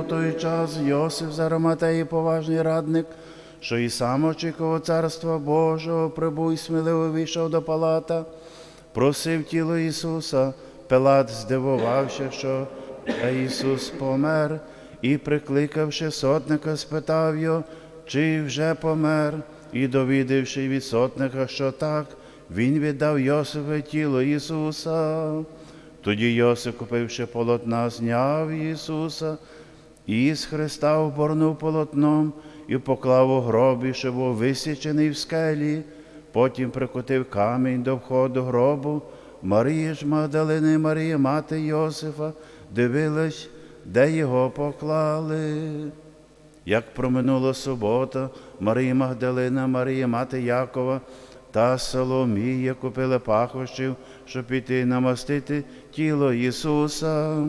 у той час Йосиф з Ароматеї поважний радник, що і сам очікував царства Божого, прибув і сміливо війшов до палата, просив тіло Ісуса. Пилат здивувався, що Ісус помер, і, прикликавши сотника, спитав його, чи вже помер, і довідавши від сотника, що так, він віддав Йосифу тіло Ісуса. Тоді Йосип, купивши полотна, зняв Ісуса, і з Христа оборнув полотном і поклав у гробі, що був висічений в скелі. Потім прикотив камінь до входу гробу. Марія ж Магдалина і Марія, мати Йосифа, дивилась, де його поклали. Як проминула субота, Марія Магдалина, Марія, мати Якова та Соломія купили пахощів, щоб піти намастити тіло Ісуса.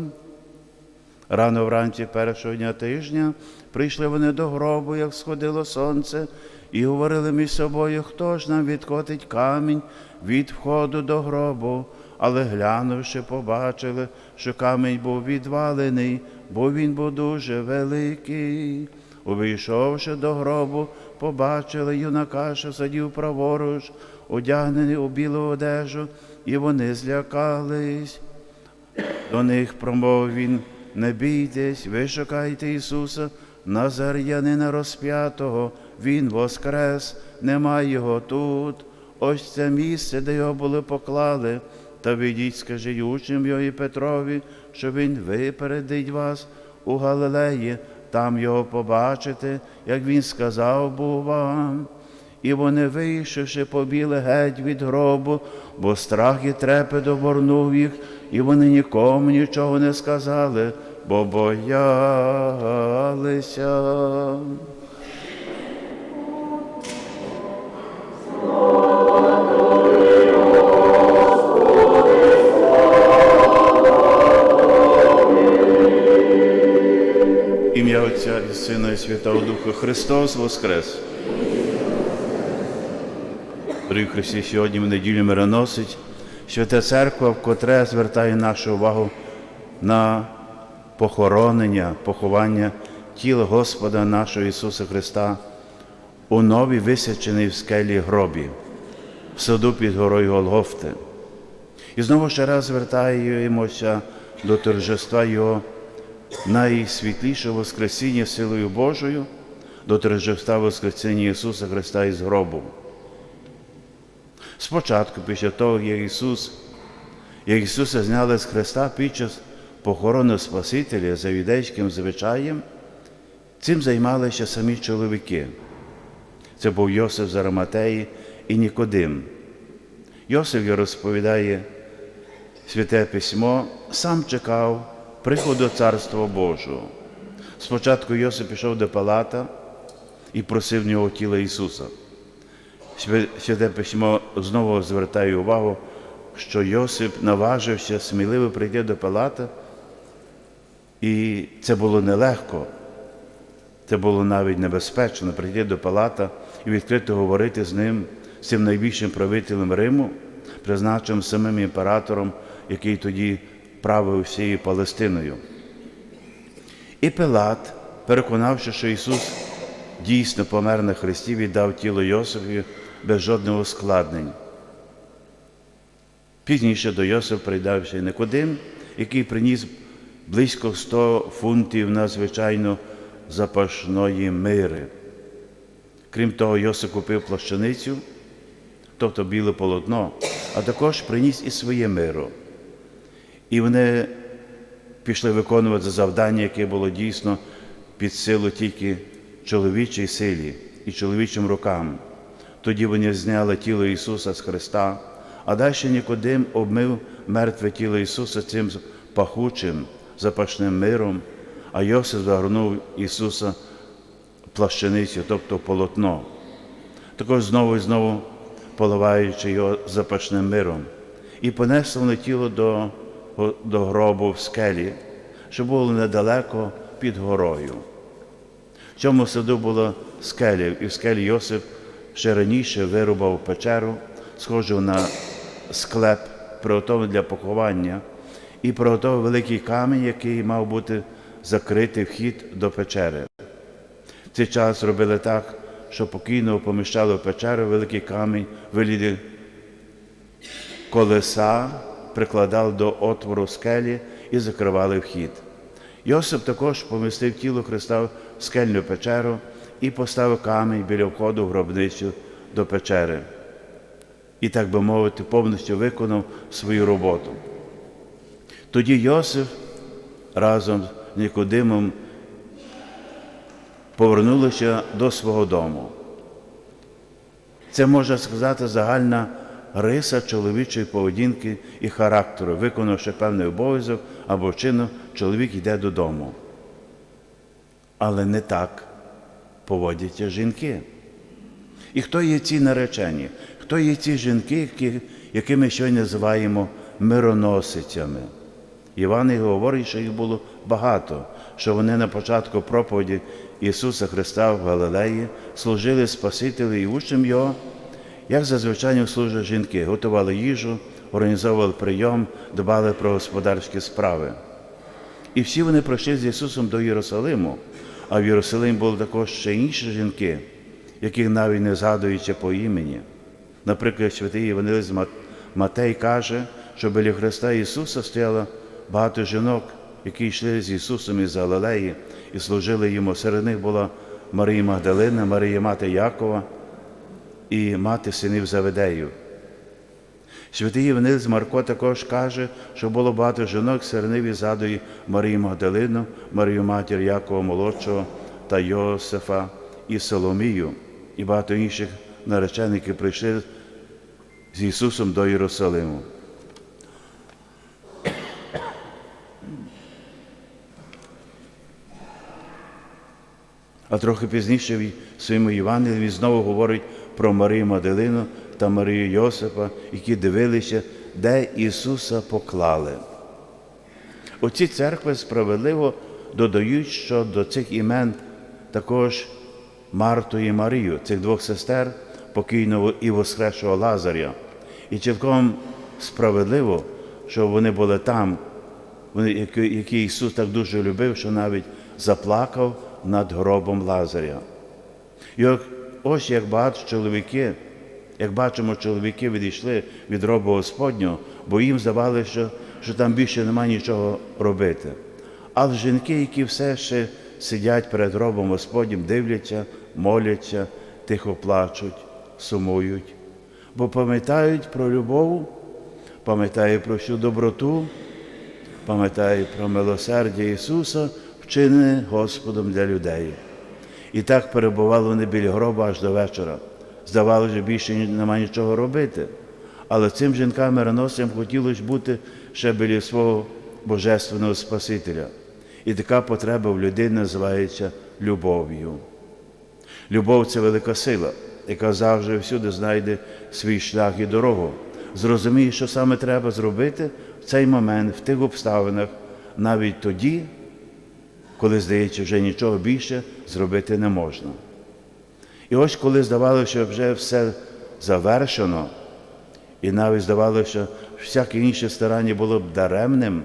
Рано вранці першого дня тижня прийшли вони до гробу, як сходило сонце, і говорили між собою, хто ж нам відкотить камінь від входу до гробу. Але глянувши, побачили, що камінь був відвалений, бо він був дуже великий. Увійшовши до гробу, побачили юнака, що сидів праворуч, одягнений у білу одежу, і вони злякались. До них промовив він, не бійтесь, ви шукайте Ісуса, Назар'янина розп'ятого, Він воскрес, нема Його тут. Ось це місце, де його були поклали. Та відіть, скажіть учням його і Петрові, що він випередить вас у Галилеї, там його побачите, як він сказав був вам. І вони, вийшовши, побіли геть від гробу, бо страх і трепет оборнув їх, і вони нікому нічого не сказали, бо боялися. Ім'я Отця і Сина і Святого Духа Христос Воскрес. Дорогі Христі, сьогодні в неділю мироносить Свята Церква, вкотре звертає нашу увагу на похоронення, поховання тіла Господа нашого Ісуса Христа у новій висяченій в скелі гробі, в саду під горою Голгофти. І знову ще раз звертаємося до торжества Його найсвітлішого Воскресіння силою Божою, до торжества Воскресіння Ісуса Христа із гробу. Спочатку, після того, як Ісус, як Ісуса зняли з Христа під час похорону Спасителя за юдейським звичаєм, цим займалися самі чоловіки. Це був Йосиф з Араматеї і Нікодим. Йосиф розповідає Святе Письмо, сам чекав приходу Царства Божого. Спочатку Йосип пішов до Палата і просив в нього тіла Ісуса. Святе письмо знову звертає увагу, що Йосип наважився сміливо прийти до Палата, і це було нелегко, це було навіть небезпечно прийти до Палата і відкрито говорити з ним, з цим найбільшим правителем Риму, призначеним самим імператором, який тоді правив всією Палестиною. І Пилат, переконавши, що Ісус дійсно помер на Христі, віддав тіло Йосифі без жодного ускладнень. Пізніше до Йосиф прийдав ще Никодим, який приніс близько 100 фунтів надзвичайно запашної мири. Крім того, Йосиф купив плащаницю, тобто біле полотно, а також приніс і своє миро. І вони пішли виконувати завдання, яке було дійсно під силу тільки чоловічій силі і чоловічим рукам. Тоді вони зняли тіло Ісуса з Христа, а далі Нікодим обмив мертве тіло Ісуса цим пахучим, запашним миром, а Йосиф загорнув Ісуса плащаницю, тобто полотно. Також знову і знову поливаючи його запашним миром. І понесли вони тіло до, до гробу в скелі, що було недалеко під горою. В цьому саду було скелі, і в скелі Йосип ще раніше вирубав печеру, схожу на склеп, приготований для поховання, і приготував великий камінь, який мав бути закрити вхід до печери. В цей час робили так, що покійного поміщали в печеру великий камінь, виліди колеса, прикладали до отвору скелі і закривали вхід. Йосип також помістив тіло Христа в скельну печеру і поставив камінь біля входу в гробницю до печери. І, так би мовити, повністю виконав свою роботу. Тоді Йосиф разом з Нікодимом повернулися до свого дому. Це можна сказати загальна риса чоловічої поведінки і характеру. Виконавши певний обов'язок або вчинок, чоловік йде додому. Але не так поводяться жінки. І хто є ці наречені? Хто є ці жінки, які, ми сьогодні називаємо мироносицями? Іван і говорить, що їх було багато, що вони на початку проповіді Ісуса Христа в Галилеї служили Спасителю і учням Його, як зазвичай служать жінки, готували їжу, організовували прийом, дбали про господарські справи. І всі вони прийшли з Ісусом до Єрусалиму, а в Єрусалимі були також ще інші жінки, яких навіть не згадуються по імені. Наприклад, святий Євангелист Матей каже, що біля Христа Ісуса стояло багато жінок, які йшли з Ісусом із Галилеї і служили йому. Серед них була Марія Магдалина, Марія мати Якова і мати синів Заведею. Святий Євангелист Марко також каже, що було багато жінок, серед і згадує Марію Магдалину, Марію матір Якова Молодшого та Йосифа і Соломію, і багато інших наречених, які прийшли з Ісусом до Єрусалиму. А трохи пізніше в своєму Євангелії він знову говорить про Марію Маделину та Марію Йосипа, які дивилися, де Ісуса поклали. Оці церкви справедливо додають, що до цих імен також Марту і Марію, цих двох сестер, покійного і воскресшого Лазаря. І цілком справедливо, що вони були там, які, Ісус так дуже любив, що навіть заплакав над гробом Лазаря. Ось як багато чоловіки, як бачимо, чоловіки відійшли від гробу Господнього, бо їм здавалося, що, що там більше немає нічого робити. Але жінки, які все ще сидять перед гробом Господнім, дивляться, моляться, тихо плачуть, сумують, бо пам'ятають про любов, пам'ятають про всю доброту, пам'ятають про милосердя Ісуса, вчинене Господом для людей. І так перебували вони біля гроба аж до вечора. Здавалося, що більше немає нічого робити. Але цим жінкам мироносцям хотілося бути ще біля свого Божественного Спасителя. І така потреба в людині називається любов'ю. Любов це велика сила, яка завжди всюди знайде свій шлях і дорогу. Зрозуміє, що саме треба зробити в цей момент, в тих обставинах, навіть тоді, коли, здається, вже нічого більше зробити не можна. І ось коли здавалося, що вже все завершено, і навіть здавалося, що всяке інше старання було б даремним,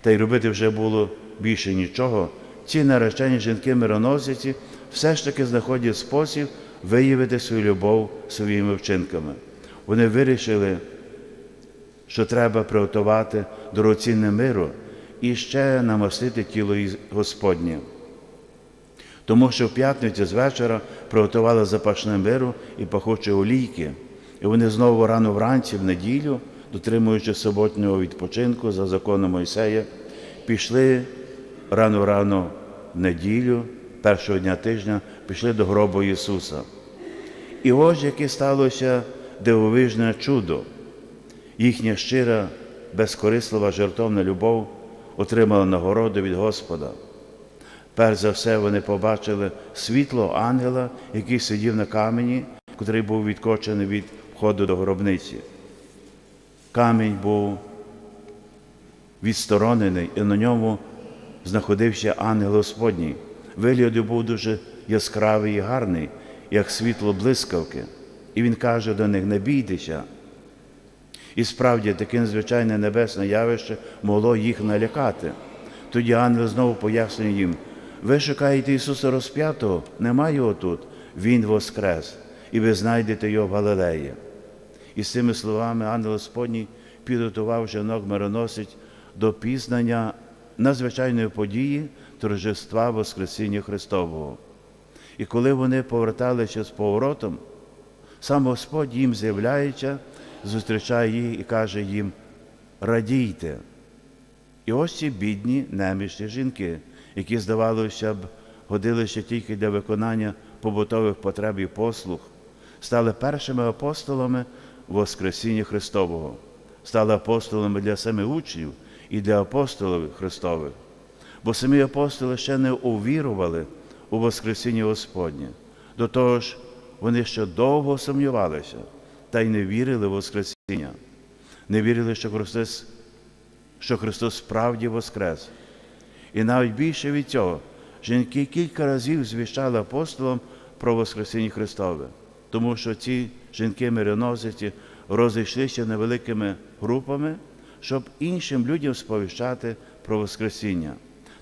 та й робити вже було більше нічого, ці наречені жінки мироносиці все ж таки знаходять спосіб виявити свою любов своїми вчинками. Вони вирішили, що треба приготувати дорогоцінне миру і ще намастити тіло Господнє. Тому що в п'ятницю з вечора приготували запашне миру і пахучі олійки, і вони знову рано вранці, в неділю, дотримуючи суботнього відпочинку за законом Мойсея, пішли рано-рано в неділю, першого дня тижня, пішли до гробу Ісуса. І ось яке сталося дивовижне чудо, їхня щира, безкорислива жертовна любов отримала нагороду від Господа. Перш за все, вони побачили світло ангела, який сидів на камені, котрий був відкочений від входу до гробниці. Камінь був відсторонений, і на ньому знаходився ангел Господній. Вигляд був дуже яскравий і гарний, як світло блискавки. І він каже до них: не бійтеся. І справді таке незвичайне небесне явище могло їх налякати. Тоді ангел знову пояснює їм: ви шукаєте Ісуса розп'ятого, нема його тут, Він воскрес, і ви знайдете його в Галилеї. І з цими словами ангел Господній підготував жінок мироносить до пізнання надзвичайної події торжества Воскресіння Христового. І коли вони поверталися з поворотом, сам Господь їм з'являється, зустрічає їх і каже їм: радійте. І ось ці бідні немічні жінки, які, здавалося б, годилися тільки для виконання побутових потреб і послуг, стали першими апостолами Воскресіння Христового, стали апостолами для самих учнів і для апостолів Христових. Бо самі апостоли ще не увірували у Воскресіння Господнє. До того ж, вони ще довго сумнівалися та й не вірили в Воскресіння, не вірили, що Христос що Христос справді воскрес. І навіть більше від цього, жінки кілька разів звіщали апостолам про Воскресіння Христове, тому що ці жінки мироносиці розійшлися невеликими групами, щоб іншим людям сповіщати про Воскресіння.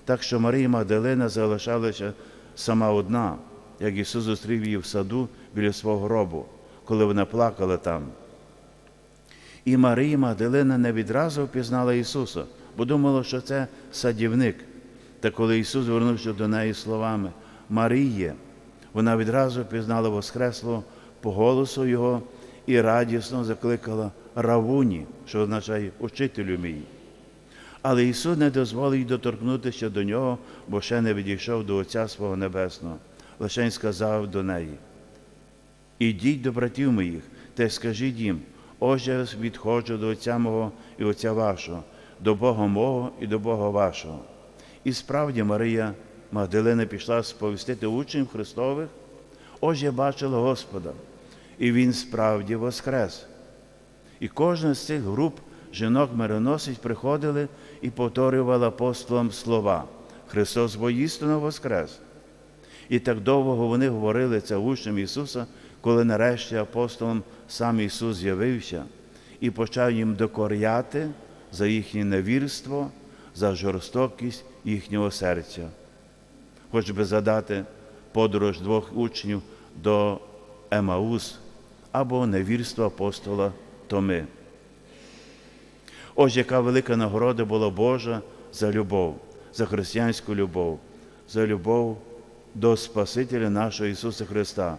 Так що Марія Магдалина залишалася сама одна, як Ісус зустрів її в саду біля свого гробу, коли вона плакала там. І Марія Магдалина не відразу впізнала Ісуса, бо думала, що це садівник. Та коли Ісус звернувся до неї словами Маріє, вона відразу впізнала Воскресло по голосу Його і радісно закликала Равуні, що означає учителю мій. Але Ісус не дозволив доторкнутися до нього, бо ще не відійшов до Отця свого Небесного. Лише сказав до неї: Ідіть до братів моїх та скажіть їм, ось я відходжу до Отця мого і Отця вашого, до Бога мого і до Бога вашого. І справді Марія Магдалина пішла сповістити учнів Христових, ось я бачила Господа, і Він справді воскрес. І кожна з цих груп жінок мироносець приходили і повторювали апостолам слова Христос воістину воскрес. І так довго вони говорили це учням Ісуса, коли нарешті апостолам сам Ісус з'явився і почав їм докоряти за їхнє невірство, за жорстокість їхнього серця. Хоч би задати подорож двох учнів до Емаус або невірство апостола Томи. Ось яка велика нагорода була Божа за любов, за християнську любов, за любов до Спасителя нашого Ісуса Христа.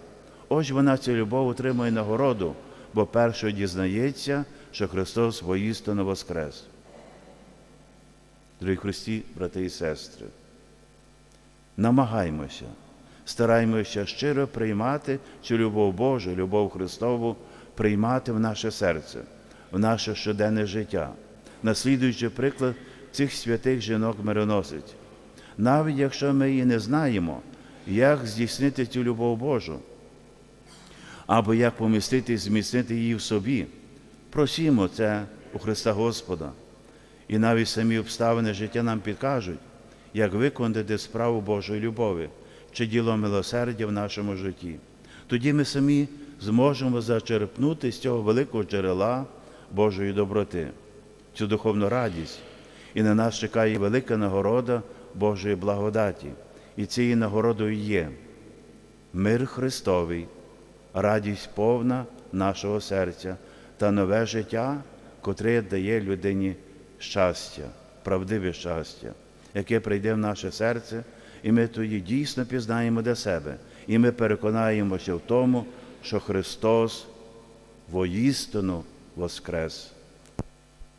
Ось вона цю любов отримує нагороду, бо першою дізнається, що Христос воістину воскрес. Дорогі Христі, брати і сестри, намагаймося, стараймося щиро приймати цю любов Божу, любов Христову, приймати в наше серце, в наше щоденне життя, наслідуючи приклад цих святих жінок мироносиць. Навіть якщо ми її не знаємо, як здійснити цю любов Божу, або як помістити і зміцнити її в собі, просімо це у Христа Господа. І навіть самі обставини життя нам підкажуть, як виконати справу Божої любові чи діло милосердя в нашому житті. Тоді ми самі зможемо зачерпнути з цього великого джерела Божої доброти, цю духовну радість. І на нас чекає велика нагорода Божої благодаті. І цією нагородою є мир Христовий, радість повна нашого серця та нове життя, котре дає людині щастя, правдиве щастя, яке прийде в наше серце, і ми тоді дійсно пізнаємо для себе, і ми переконаємося в тому, що Христос воістину воскрес.